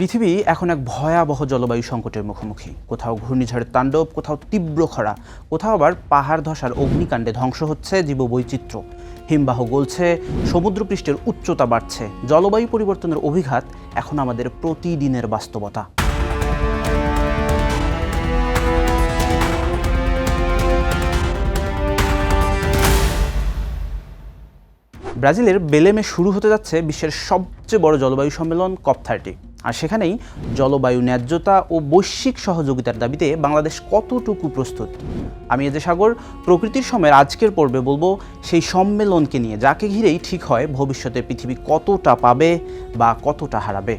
পৃথিবী এখন এক ভয়াবহ জলবায়ু সংকটের মুখোমুখি। কোথাও ঘূর্ণিঝড়ের তাণ্ডব, কোথাও তীব্র খরা, কোথাও আবার পাহাড় ধসার অগ্নিকাণ্ডে ধ্বংস হচ্ছে জীববৈচিত্র্য। হিমবাহ গলছে, সমুদ্রপৃষ্ঠের উচ্চতা বাড়ছে, জলবায়ু পরিবর্তনের অভিঘাত এখন আমাদের প্রতিদিনের বাস্তবতা। ব্রাজিলের বেলেমে শুরু হতে যাচ্ছে বিশ্বের সবচেয়ে বড় জলবায়ু সম্মেলন, কপ থার্টি। আর সেখানেই জলবায়ু ন্যায্যতা ও বৈশ্বিক সহযোগিতার দাবিতে বাংলাদেশ কতটুকু প্রস্তুত? আমি এজে সাগর, প্রকৃতির সময়ের আজকের পর্বে বলব সেই সম্মেলনকে নিয়ে, যাকে ঘিরেই ঠিক হয় ভবিষ্যতে পৃথিবী কতটা পাবে বা কতটা হারাবে।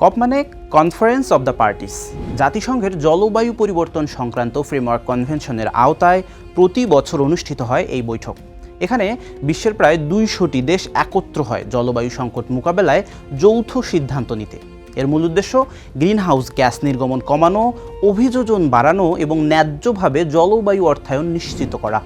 কপ মানে কনফারেন্স অব দ্য পার্টিস জাতিসংঘের জলবায়ু পরিবর্তন সংক্রান্ত ফ্রেমওয়ার্ক কনভেনশনের আওতায় প্রতি বছর অনুষ্ঠিত হয় এই বৈঠক। এখানে বিশ্বের প্রায় দুইশোটি দেশ একত্র হয় জলবায়ু সংকট মোকাবেলায় যৌথ সিদ্ধান্ত নিতে। এর মূল উদ্দেশ্য গ্রিনহাউস গ্যাস নির্গমন কমানো, অভিযোজন বাড়ানো এবং ন্যায্যভাবে জলবায়ু অর্থায়ন নিশ্চিত করা।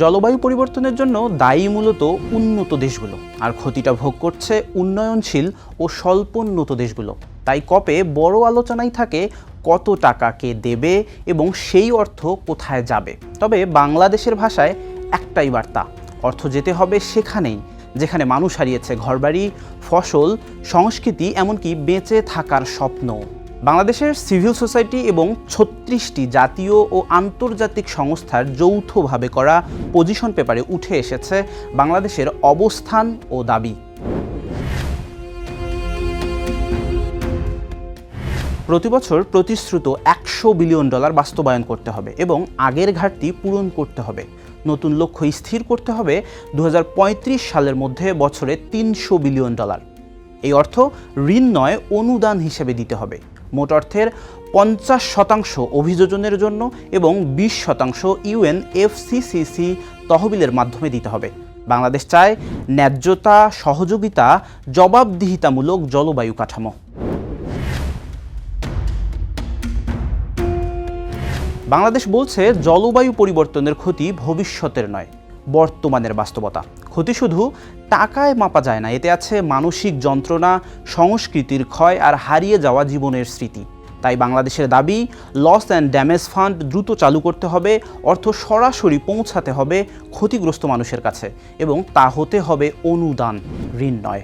জলবায়ু পরিবর্তনের জন্য দায়ী মূলত উন্নত দেশগুলো। আর ক্ষতিটা ভোগ করছে উন্নয়নশীল ও স্বল্পোন্নত দেশগুলো। তাই কপে বড় আলোচনাই থাকে কত টাকা কে দেবে এবং সেই অর্থ কোথায় যাবে। তবে বাংলাদেশের ভাষায় একটাই বার্তা, অর্থ যেতে হবে সেখানেই, যেখানে মানুষ হারিয়েছে ঘরবাড়ি, ফসল, সংস্কৃতি, এমনকি বেঁচে থাকার স্বপ্ন বাংলাদেশের সিভিল সোসাইটি এবং ছত্রিশটি জাতীয় ও আন্তর্জাতিক সংস্থার যৌথভাবে করা পজিশন পেপারে উঠে এসেছে বাংলাদেশের অবস্থান ও দাবি। প্রতিবছর প্রতিশ্রুত একশো বিলিয়ন ডলার বাস্তবায়ন করতে হবে এবং আগের ঘাটতি পূরণ করতে হবে। নতুন লক্ষ্য স্থির করতে হবে দু হাজার পঁয়ত্রিশ সালের মধ্যে বছরে তিনশো বিলিয়ন ডলার। এই অর্থ ঋণ নয়, অনুদান হিসেবে দিতে হবে। মোট অর্থের পঞ্চাশ শতাংশ অভিযোজনের জন্য এবং বিশ শতাংশ ইউএন এফসিসিসি তহবিলের মাধ্যমে দিতে হবে। বাংলাদেশ চায় ন্যায্যতা, সহযোগিতা, জবাবদিহিতামূলক জলবায়ু কাঠামো। বাংলাদেশ বলছে জলবায়ু পরিবর্তনের ক্ষতি ভবিষ্যতের নয়, বর্তমানের বাস্তবতা। ক্ষতি শুধু টাকায় মাপা যায় না, এতে আছে মানসিক যন্ত্রণা, সংস্কৃতির ক্ষয় আর হারিয়ে যাওয়া জীবনের স্মৃতি। তাই বাংলাদেশের দাবি, লস অ্যান্ড ড্যামেজ ফান্ড দ্রুত চালু করতে হবে, অর্থ সরাসরি পৌঁছাতে হবে ক্ষতিগ্রস্ত মানুষের কাছে এবং তা হতে হবে অনুদান, ঋণ নয়।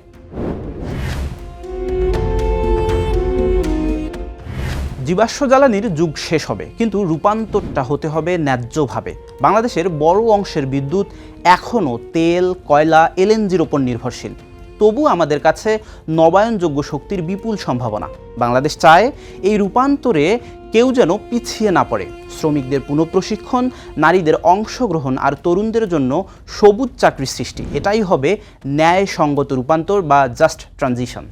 জীবাশ্ম জ্বালানির যুগ শেষ হবে, কিন্তু রূপান্তরটা হতে হবে ন্যায্যভাবে। বাংলাদেশের বড় অংশের বিদ্যুৎ এখনও তেল, কয়লা, এলএনজির ওপর নির্ভরশীল। তবু আমাদের কাছে নবায়নযোগ্য শক্তির বিপুল সম্ভাবনা। বাংলাদেশ চায় এই রূপান্তরে কেউ যেন পিছিয়ে না পড়ে। শ্রমিকদের পুনঃপ্রশিক্ষণ, নারীদের অংশগ্রহণ আর তরুণদের জন্য সবুজ চাকরির সৃষ্টি। এটাই হবে ন্যায়সঙ্গত রূপান্তর বা জাস্ট ট্রানজিশন।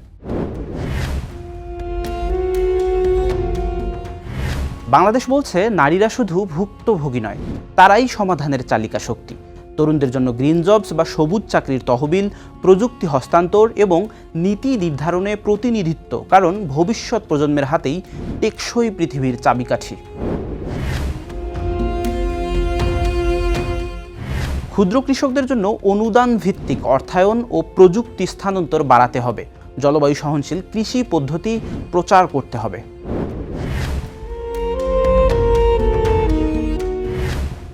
বাংলাদেশ বলছে, নারীরা শুধু ভুক্তভোগী নয়, তারাই সমাধানের চালিকা শক্তি। তরুণদের জন্য গ্রিন জবস বা সবুজ চাকরির তহবিল, প্রযুক্তি হস্তান্তর এবং নীতি নির্ধারণে প্রতিনিধিত্ব, কারণ ভবিষ্যৎ প্রজন্মের হাতেই টেকসই পৃথিবীর চাবিকাঠি। ক্ষুদ্র কৃষকদের জন্য অনুদান ভিত্তিক অর্থায়ন ও প্রযুক্তি স্থানান্তর বাড়াতে হবে। জলবায়ু সহনশীল কৃষি পদ্ধতি প্রচার করতে হবে।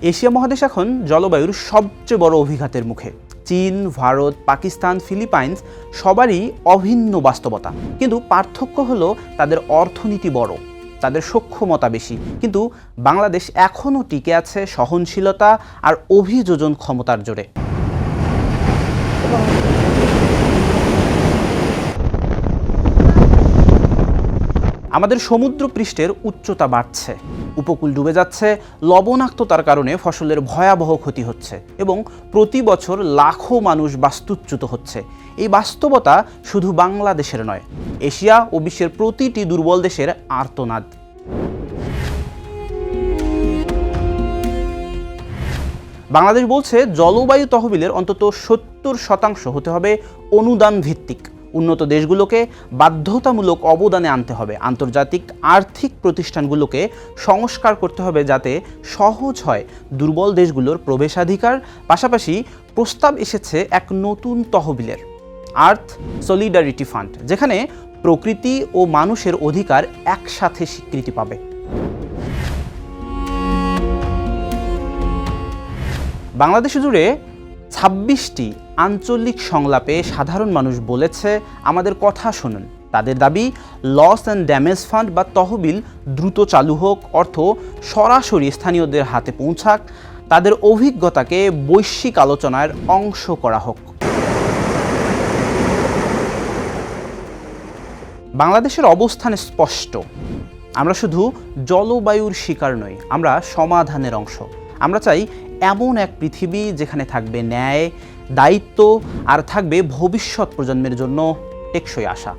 এশিয়া মহাদেশ এখন জলবায়ুর সবচেয়ে বড় অভিঘাতের মুখে। চীন, ভারত, পাকিস্তান, ফিলিপাইন্স সবারই অভিন্ন বাস্তবতা। কিন্তু পার্থক্য হলো তাদের অর্থনীতি বড়, তাদের সক্ষমতা বেশি। কিন্তু বাংলাদেশ এখনও টিকে আছে সহনশীলতা আর অভিযোজন ক্ষমতার জোরে। আমাদের সমুদ্র পৃষ্ঠের উচ্চতা বাড়ছে। উপকূল ডুবে যাচ্ছে, লবণাক্ততার কারণে ফসলের ভয়াবহ ক্ষতি হচ্ছে এবং প্রতি বছর লাখো মানুষ বাস্তুচ্যুত হচ্ছে। এই বাস্তবতা শুধু বাংলাদেশের নয়, এশিয়া ও বিশ্বের প্রতিটি দুর্বল দেশের আর্তনাদ। বাংলাদেশ বলছে, জলবায়ু তহবিলের অন্তত সত্তর শতাংশ হতে হবে অনুদান ভিত্তিক উন্নত দেশগুলোকে বাধ্যতামূলক অবদানে আনতে হবে। আন্তর্জাতিক আর্থিক প্রতিষ্ঠানগুলোকে সংস্কার করতে হবে যাতে সহজ হয় দুর্বল দেশগুলোর প্রবেশাধিকার। পাশাপাশি প্রস্তাব এসেছে এক নতুন তহবিলের, আর্থ সলিডারিটি ফান্ড, যেখানে প্রকৃতি ও মানুষের অধিকার একসাথে স্বীকৃতি পাবে। বাংলাদেশ জুড়ে ছাব্বিশটি আঞ্চলিক সংলাপে সাধারণ মানুষ বলেছে, আমাদের কথা শুনুন। তাদের দাবি, লস অ্যান্ড ড্যামেজ ফান্ড বা তহবিল দ্রুত চালু হোক, অর্থ সরাসরি স্থানীয়দের হাতে পৌঁছাক, তাদের অভিজ্ঞতাকে বৈশ্বিক আলোচনার অংশ করা হোক। বাংলাদেশের অবস্থান স্পষ্ট। আমরা শুধু জলবায়ুর শিকার নই, আমরা সমাধানের অংশ। আমরা চাই এমন এক পৃথিবী যেখানে থাকবে ন্যায় দায়িত্ব আর থাকবে ভবিষ্যৎ প্রজন্মের জন্য টেকসই আশা।